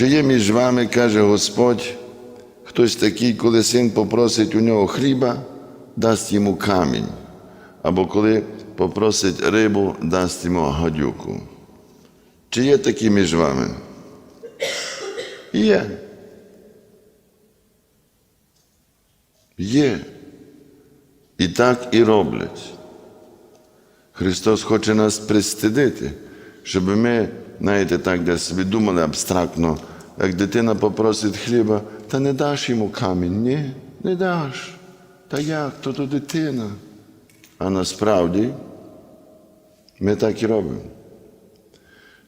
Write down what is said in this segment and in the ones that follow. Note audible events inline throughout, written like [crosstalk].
Чи є між вами, каже Господь, хтось такий, коли син попросить у нього хліба, дасть йому камінь, або коли попросить рибу, дасть йому гадюку. Чи є такі між вами? Є. Є. І так і роблять. Христос хоче нас пристидити, щоб ми, знаєте, так десь собі абстрактно, як дитина попросить хліба, та не даш йому камінь, ні, не даш. Та як, то то дитина. А насправді ми так і робимо.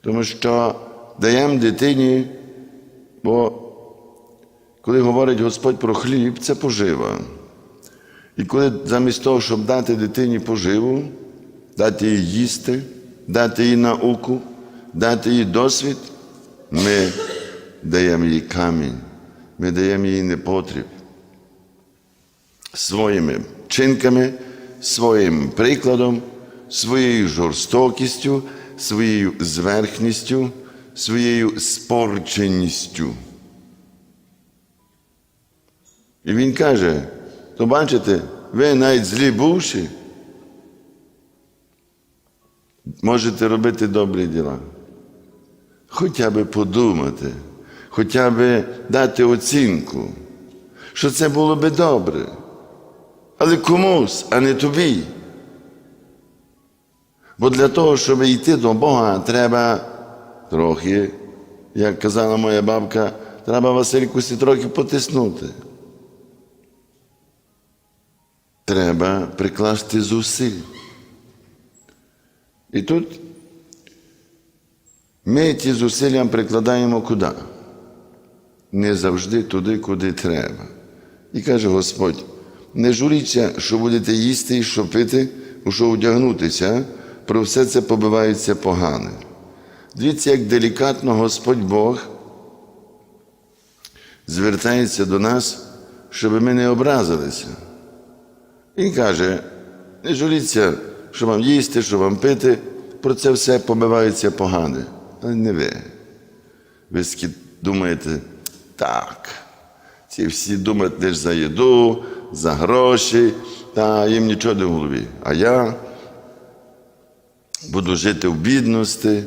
Тому що даємо дитині, бо коли говорить Господь про хліб, це пожива. І коли замість того, щоб дати дитині поживу, дати їй їсти, дати їй науку, дати їй досвід, ми даємо їй камінь, ми даємо їй непотріб. Своїми вчинками, своїм прикладом, своєю жорстокістю, своєю зверхністю, своєю спорченістю. І він каже, то бачите, ви навіть злі бувши, можете робити добрі діла. Хоча би подумати, хоча би дати оцінку, що це було би добре. Але комусь, а не тобі. Бо для того, щоб йти до Бога, треба трохи, як казала моя бабка, треба Василькусі трохи потиснути. Треба прикласти зусиль. І тут ми ті зусилля прикладаємо куди? Не завжди туди, куди треба. І каже Господь: не журіться, що будете їсти і що пити, у що одягнутися, про все це побивається погане. Дивіться, як делікатно Господь Бог звертається до нас, щоб ми не образилися. Він каже, не журіться, що вам їсти, що вам пити, про це все побивається погане. Але не ви. Ви думаєте, так, ці всі думають лише за їду, за гроші, та їм нічого не в голові. А я буду жити в бідності,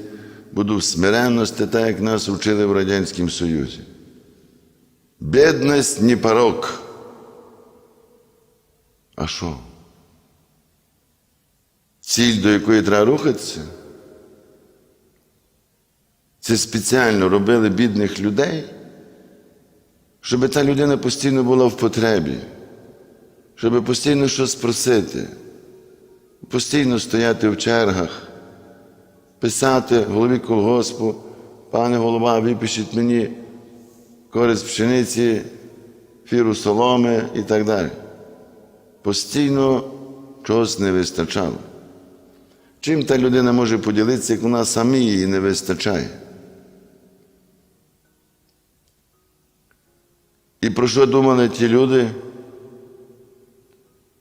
буду в смиренності, так як нас вчили в Радянському Союзі. Бідність не порок. А що? Ціль, до якої треба рухатися? Це спеціально робили бідних людей, щоб та людина постійно була в потребі, щоб постійно щось просити, постійно стояти в чергах, писати голові колгоспу, пане голова, випишіть мені користь пшениці, фіру соломи і так далі постійно чогось не вистачало. Чим та людина може поділитися, як вона самі її не вистачає? І про що думали ті люди?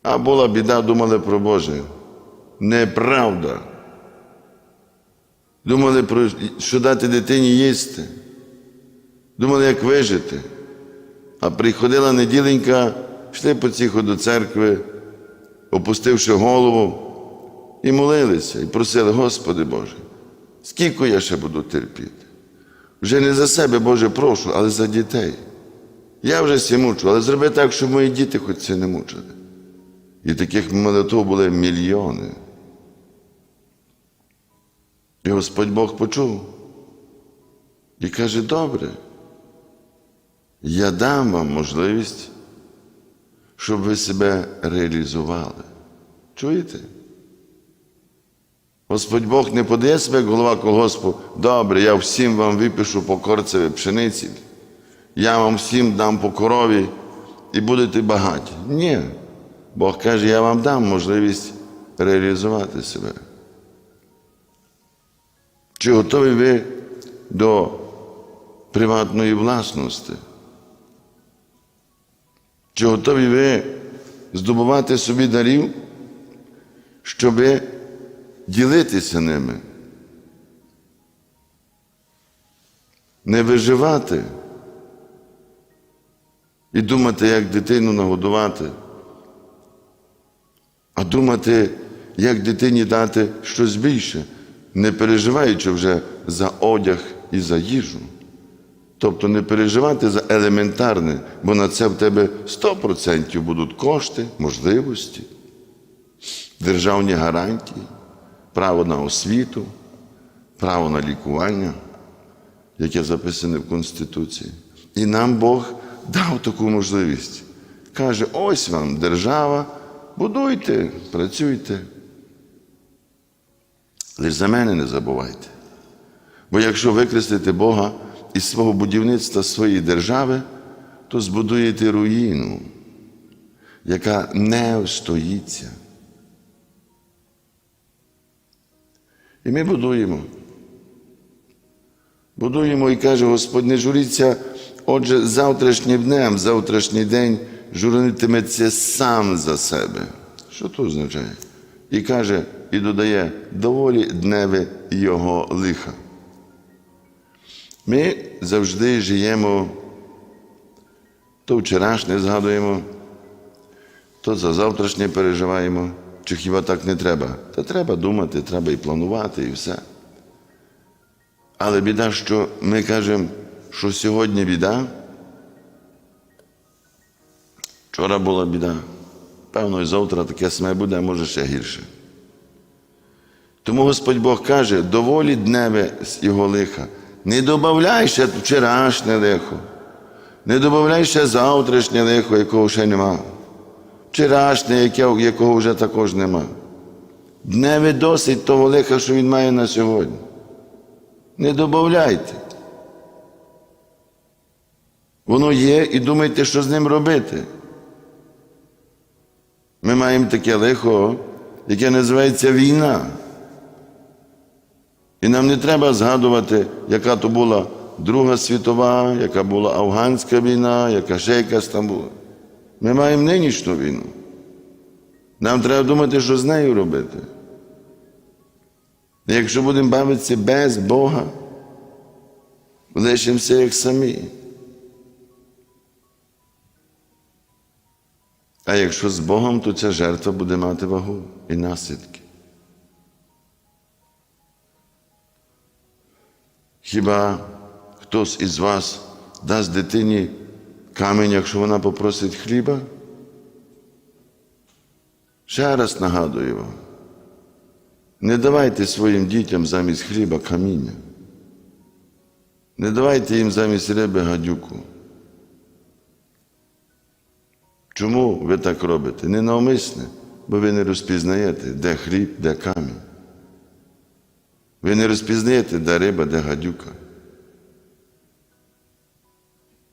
А була біда, думали про Боже. Неправда. Думали, про що дати дитині їсти. Думали, як вижити. А приходила неділенька, йшли потихо до церкви, опустивши голову, і молилися, і просили, Господи Боже, скільки я ще буду терпіти? Вже не за себе, Боже, прошу, але за дітей. Я вже всі мучу, але зроби так, щоб мої діти хоч це не мучили. І таких молитв були мільйони. І Господь Бог почув і каже, добре, я дам вам можливість, щоб ви себе реалізували. Чуєте? Господь Бог не подає себе голова колгоспу, добре, я всім вам випишу по корцеві пшениці, я вам всім дам по корові і будете багаті. Ні. Бог каже, я вам дам можливість реалізувати себе. Чи готові ви до приватної власності? Чи готові ви здобувати собі дарів, щоб ділитися ними? не виживати і думати, як дитину нагодувати, а думати, як дитині дати щось більше, не переживаючи вже за одяг і за їжу. Тобто не переживати за елементарне, бо на це в тебе 100% будуть кошти, можливості, державні гарантії, право на освіту, право на лікування, яке записане в Конституції. І нам Бог дав таку можливість. Каже: ось вам держава, будуйте, працюйте. Лише за мене не забувайте. Бо якщо викреслите Бога із свого будівництва своєї держави, то збудуєте руїну, яка не встоїться. І ми будуємо. Будуємо і каже Господь, не журіться, отже, завтрашнім днем, завтрашній день журитиметься сам за себе. Що то означає? І каже, і додає, доволі дневе його лиха. Ми завжди живемо, то вчорашнє згадуємо, то за завтрашнє переживаємо. Чи хіба так не треба? Та треба думати, треба і планувати, і все. Але біда, що ми кажемо, що сьогодні біда. Вчора була біда. Певно, і завтра таке саме буде, а може ще гірше. Тому Господь Бог каже, доволі дневе з його лиха. Не добавляй ще вчорашнє лихо, не добавляй ще завтрашнє лихо, якого ще нема. Вчорашнє, якого вже також нема. Дневе досить того лиха, що він має на сьогодні. Не добавляйте. Воно є і думайте, що з ним робити. Ми маємо таке лихо, яке називається війна. І нам не треба згадувати, яка то була Друга світова, яка була афганська війна, яка ще якась там була. Ми маємо нинішню війну. Нам треба думати, що з нею робити. Якщо будемо бавитися без Бога, лишимося як самі. А якщо з Богом, то ця жертва буде мати вагу і наслідки. Хіба хтось із вас дасть дитині камінь, якщо вона попросить хліба? Ще раз нагадую вам, не давайте своїм дітям замість хліба каміння. Не давайте їм замість риби гадюку. Чому ви так робите? Ненавмисне, бо ви не розпізнаєте, де хліб, де камінь. Ви не розпізнаєте, де риба, де гадюка.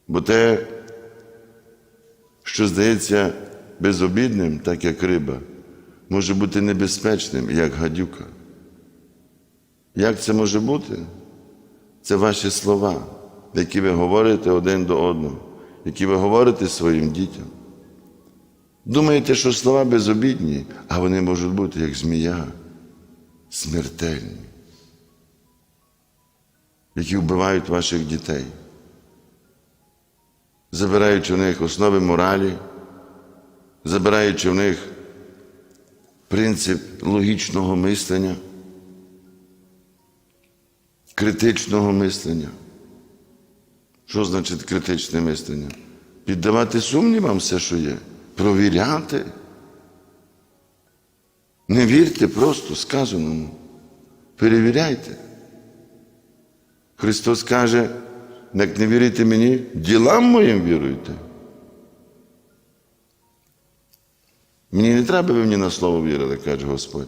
Бо те, що здається безобідним, так як риба, може бути небезпечним, як гадюка. Як це може бути? Це ваші слова, які ви говорите один до одного, які ви говорите своїм дітям. Думаєте, що слова безобідні, а вони можуть бути як змія, смертельні, які вбивають ваших дітей, забираючи в них основи моралі, забираючи в них принцип логічного мислення, критичного мислення. Що значить критичне мислення? Піддавати сумнівам все, що є, провіряти. Не вірте просто сказаному. Перевіряйте. Христос каже, як не вірите мені, ділам моїм віруйте. Мені не треба, ви мені на слово вірили, каже Господь.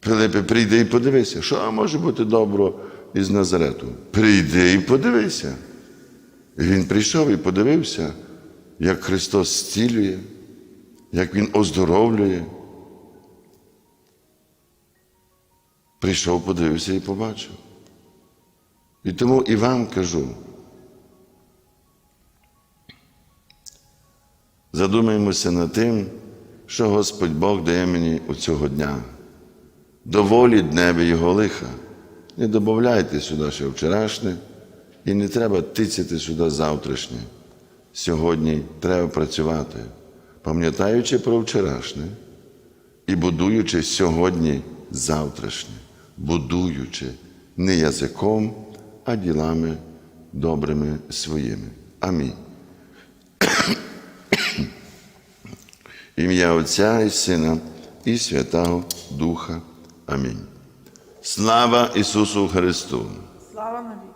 Пилипе, прийди і подивися, що може бути добро із Назарету. Прийди і подивися. І він прийшов і подивився, як Христос зцілює, як Він оздоровлює. Прийшов, подивився і побачив. І тому і вам кажу. Задумаємося над тим, що Господь Бог дає мені у цього дня. Доволі дневі Його лиха. Не додавайте сюди ще вчорашнє, і не треба тицяти сюди завтрашнє. Сьогодні треба працювати, пам'ятаючи про вчорашнє і будуючи сьогодні завтрашнє, будуючи не язиком, а ділами добрими своїми. Амінь. [coughs] Ім'я Отця і Сина і Святого Духа. Амінь. Слава Ісусу Христу! Слава навіки!